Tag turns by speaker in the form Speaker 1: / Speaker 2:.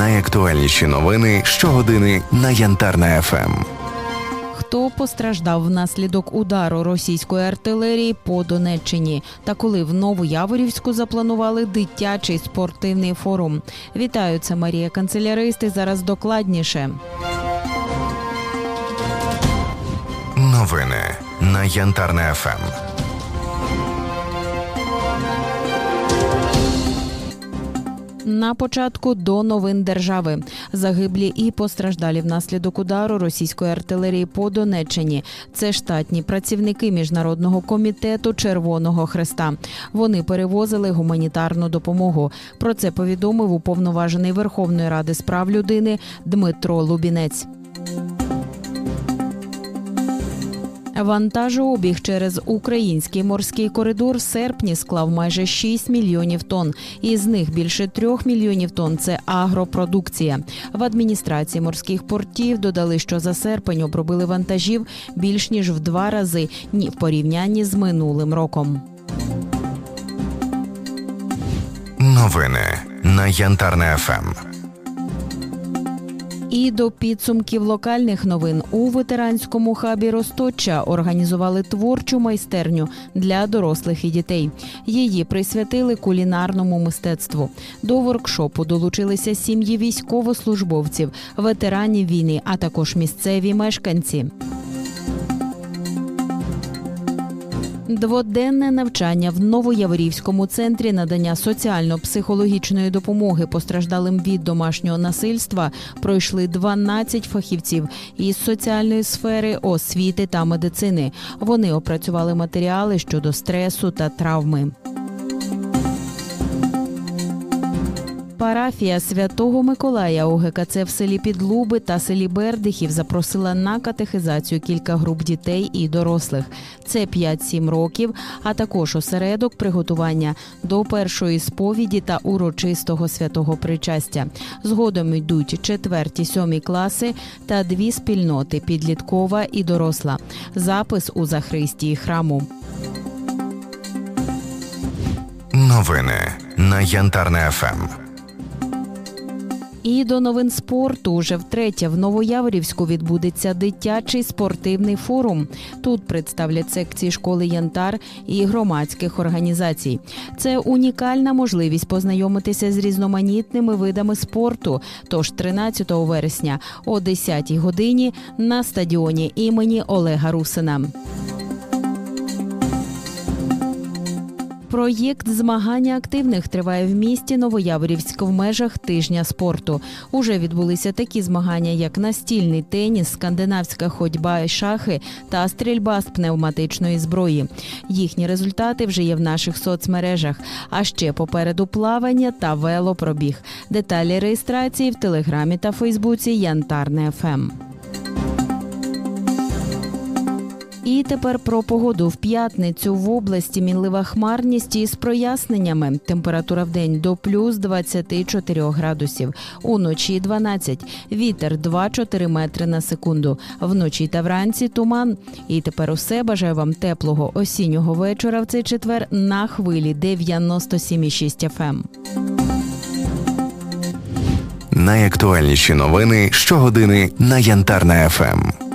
Speaker 1: Найактуальніші новини щогодини на Янтарна ФМ.
Speaker 2: Хто постраждав внаслідок удару російської артилерії по Донеччині? Та коли в Новояворівську запланували дитячий спортивний форум? Вітаю, це Марія Канцелярист. і Зараз докладніше.
Speaker 1: Новини на Янтарна ФМ.
Speaker 2: На початку до новин держави загиблі і постраждалі внаслідок удару російської артилерії по Донеччині. Це штатні працівники міжнародного комітету Червоного Хреста. Вони перевозили гуманітарну допомогу. Про це повідомив уповноважений Верховної Ради з прав людини Дмитро Лубінець. Вантажообіг через український морський коридор в серпні склав майже 6 мільйонів тонн. Із них більше 3 мільйонів тонн це агропродукція. В адміністрації морських портів додали, що за серпень обробили вантажів більш ніж в два рази ні в порівнянні з минулим роком.
Speaker 1: Новини на Янтарна ФМ.
Speaker 2: І до підсумків локальних новин у ветеранському хабі Росточа організували творчу майстерню для дорослих і дітей. Її присвятили кулінарному мистецтву. До воркшопу долучилися сім'ї військовослужбовців, ветеранів війни, а також місцеві мешканці. Дводенне навчання в Новояворівському центрі надання соціально-психологічної допомоги постраждалим від домашнього насильства пройшли 12 фахівців із соціальної сфери, освіти та медицини. Вони опрацювали матеріали щодо стресу та травми. Парафія Святого Миколая УГКЦ в селі Підлуби та селі Бердихів запросила на катехизацію кілька груп дітей і дорослих. Це 5-7 років, а також осередок приготування до першої сповіді та урочистого святого причастя. Згодом йдуть четверті сьомі класи та дві спільноти підліткова і доросла. Запис у захристії храму.
Speaker 1: Новини на Янтарна ФМ.
Speaker 2: І до новин спорту уже втретє в Новояворівську відбудеться дитячий спортивний форум. Тут представлять секції школи Янтар і громадських організацій. Це унікальна можливість познайомитися з різноманітними видами спорту. Тож 13 вересня о 10 годині на стадіоні імені Олега Русина. Проєкт змагання активних триває в місті Новояворівськ в межах тижня спорту. Уже відбулися такі змагання, як настільний теніс, скандинавська ходьба шахи та стрільба з пневматичної зброї. Їхні результати вже є в наших соцмережах. А ще попереду плавання та велопробіг. Деталі реєстрації в телеграмі та Фейсбуці Янтарне ФМ. І тепер про погоду в п'ятницю в області мінлива хмарність із проясненнями. Температура в день до плюс 24 градусів. Уночі 12. Вітер 2-4 метри на секунду. Вночі та вранці туман. І тепер усе бажаю вам теплого осіннього вечора в цей четвер на хвилі 97,6 FM.
Speaker 1: Найактуальніші новини щогодини на Янтарна ФМ.